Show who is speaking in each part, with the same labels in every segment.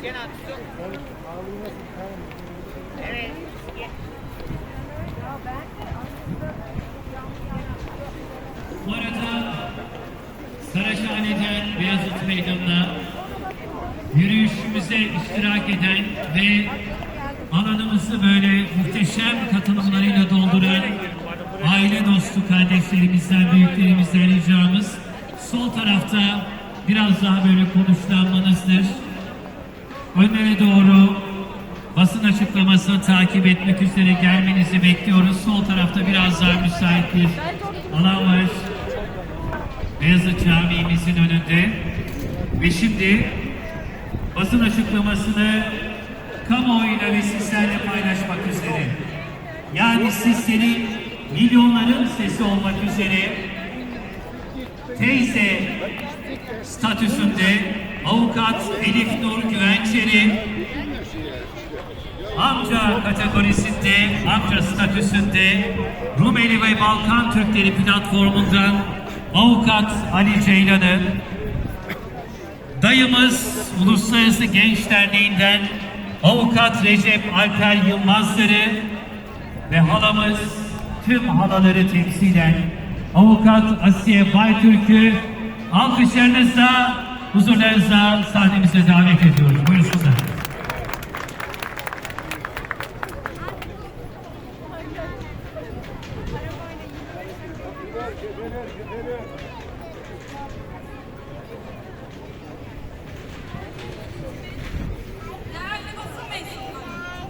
Speaker 1: Bu arada Saraçhane'den Beyazıt Meydanı'na yürüyüşümüze iştirak eden ve alanımızı böyle muhteşem katılımlarıyla dolduran aile dostu kardeşlerimizden, büyüklerimizden ricamız sol tarafta biraz daha böyle konuşlanmanızdır. Önlere doğru basın açıklamasını takip etmek üzere gelmenizi bekliyoruz. Sol tarafta biraz daha müsait bir alan var. Beyazıt Camii'mizin önünde. Ve şimdi basın açıklamasını kamuoyuyla ve sizlerle paylaşmak üzere. Yani sizlerin milyonların sesi olmak üzere teyze statüsünde avukat Elif Nur Güvençeri. Amca kategorisinde, amca statüsünde Rumeli ve Balkan Türkleri platformundan avukat Ali Ceylan'ı, dayımız Uluslararası Genç Derneği'nden avukat Recep Alper Yılmazları ve halamız tüm halaları temsilen avukat Asiye Baytürk'ü alkışlarınızla huzurlarınızla sahnemize davet ediyoruz. Buyursunlar.
Speaker 2: Değerli basın mensupları,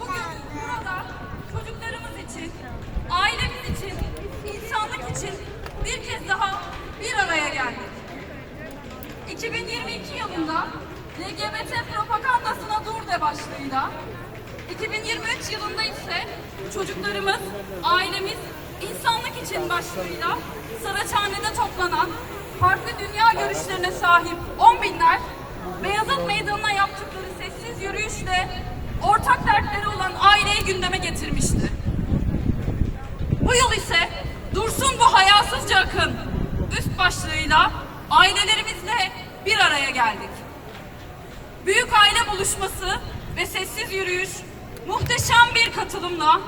Speaker 2: bugün burada çocuklarımız için, ailemiz için, insanlık için bir kez daha bir araya geldik. 2022 yılında LGBT propagandasına dur başlığıyla, 2023 yılında ise çocuklarımız, ailemiz, insanlık için başlığıyla Saraçhane'de toplanan farklı dünya görüşlerine sahip 10 binler Beyazıt Meydanı'na yaptıkları sessiz yürüyüşle ortak dertleri olan aileyi gündeme getirmişti. Bu yıl ise Dursun bu hayasızca akın üst başlığıyla ailelerimizle bir araya geldik. Büyük aile buluşması ve sessiz yürüyüş muhteşem bir katılımla,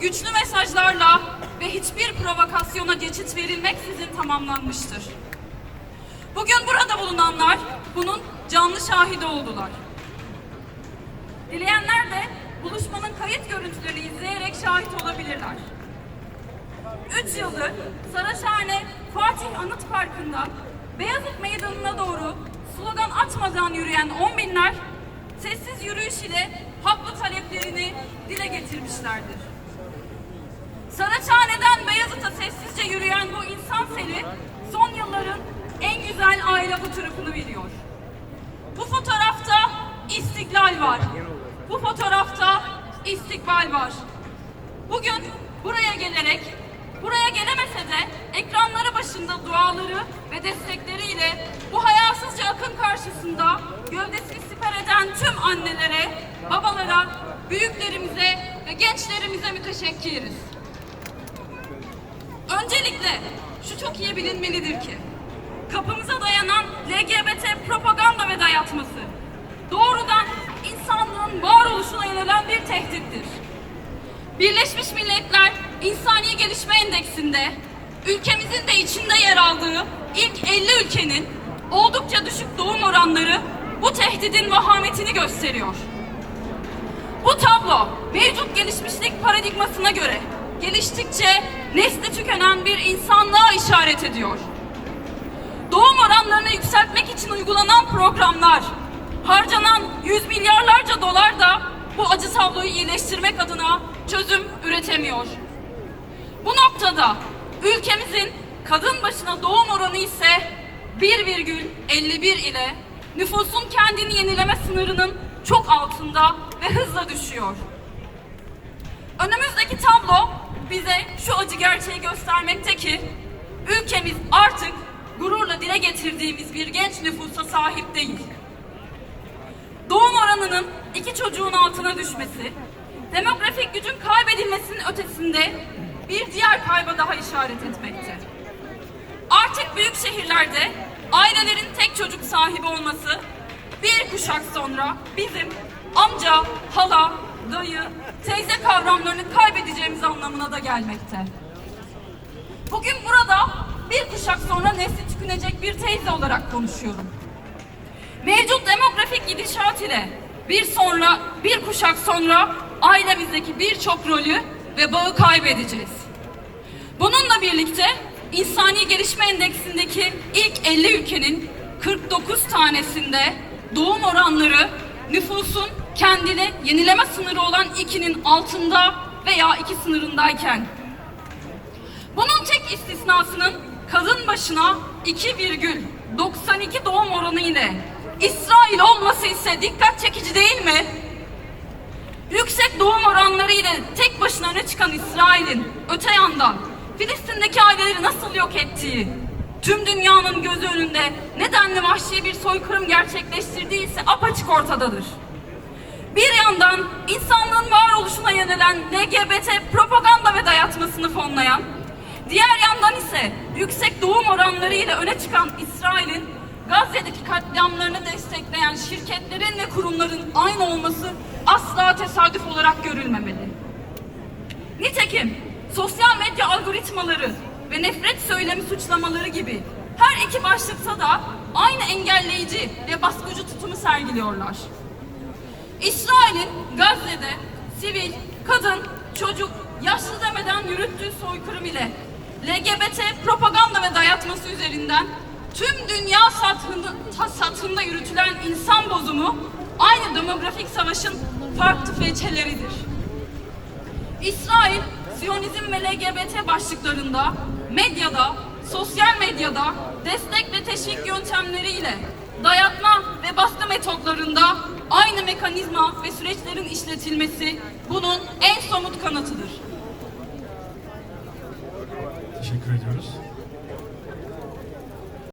Speaker 2: güçlü mesajlarla ve hiçbir provokasyona geçit verilmeksizin tamamlanmıştır. Bugün burada bulunanlar bunun canlı şahidi oldular. Dileyenler de buluşmanın kayıt görüntülerini izleyerek şahit olabilirler. 3 yıldır Saraçhane Fatih Anıt Parkı'nda Beyazıt Meydanı'na doğru slogan atmadan yürüyen on binler sessiz yürüyüş ile haklı taleplerini dile getirmişlerdir. Saraçhane'den Beyazıt'a sessizce yürüyen bu insan seli son yılların en güzel aile fotoğrafını veriyor. Bu fotoğrafta istiklal var. Bu fotoğrafta istikbal var. Bugün buraya gelerek, başında duaları ve destekleriyle bu hayasızca akın karşısında gövdesini siper eden tüm annelere, babalara, büyüklerimize ve gençlerimize müteşekkiriz. Öncelikle şu çok iyi bilinmelidir ki kapımıza dayanan LGBT propaganda ve dayatması doğrudan insanlığın varoluşuna yönelen bir tehdittir. Birleşmiş Milletler İnsani Gelişme Endeksinde ülkemizin de içinde yer aldığı ilk 50 ülkenin oldukça düşük doğum oranları bu tehdidin vahametini gösteriyor. Bu tablo mevcut gelişmişlik paradigmasına göre geliştikçe nesli tükenen bir insanlığa işaret ediyor. Doğum oranlarını yükseltmek için uygulanan programlar, harcanan yüz milyarlarca dolar da bu acı tabloyu iyileştirmek adına çözüm üretemiyor. Bu noktada ülkemizin kadın başına doğum oranı ise 1,51 ile nüfusun kendini yenileme sınırının çok altında ve hızla düşüyor. Önümüzdeki tablo bize şu acı gerçeği göstermekte ki ülkemiz artık gururla dile getirdiğimiz bir genç nüfusa sahip değil. Doğum oranının iki çocuğun altına düşmesi, demografik gücün kaybedilmesinin ötesinde bir diğer kayba daha işaret etmekte. Artık büyük şehirlerde ailelerin tek çocuk sahibi olması bir kuşak sonra bizim amca, hala, dayı, teyze kavramlarını kaybedeceğimiz anlamına da gelmekte. Bugün burada bir kuşak sonra nesli tükenecek bir teyze olarak konuşuyorum. Mevcut demografik gidişat ile bir sonra, bir kuşak sonra ailemizdeki birçok rolü ve bağı kaybedeceğiz. Bununla birlikte insani gelişme endeksindeki ilk 50 ülkenin 49 tanesinde doğum oranları nüfusun kendine yenileme sınırı olan 2'nin altında veya 2 sınırındayken bunun tek istisnasının kadın başına 2,92 doğum oranı ile İsrail olması ise dikkat çekici değil mi? Yüksek doğum oranları ile tek başına öne çıkan İsrail'in öte yandan Filistin'deki aileleri nasıl yok ettiği, tüm dünyanın gözü önünde nedenli vahşi bir soykırım gerçekleştirdiği ise apaçık ortadadır. Bir yandan insanlığın varoluşuna yönelen LGBT propaganda ve dayatmasını fonlayan, diğer yandan ise yüksek doğum oranları ile öne çıkan İsrail'in Gazze'deki katliamlarını destekleyen şirketlerin ve kurumların aynı olması asla tesadüf olarak görülmemeli. Nitekim sosyal medya algoritmaları ve nefret söylemi suçlamaları gibi her iki başlıkta da aynı engelleyici ve baskıcı tutumu sergiliyorlar. İsrail'in Gazze'de sivil, kadın, çocuk, yaşlı demeden yürüttüğü soykırım ile LGBT propaganda ve dayatması üzerinden tüm dünya sathında, ta- sathında yürütülen insan bozumu aynı demografik savaşın farklı feçeleridir. İsrail, Siyonizm ve LGBT başlıklarında, medyada, sosyal medyada destek ve teşvik yöntemleriyle dayatma ve baskı metotlarında aynı mekanizma ve süreçlerin işletilmesi bunun en somut kanıtıdır.
Speaker 3: Teşekkür ediyoruz.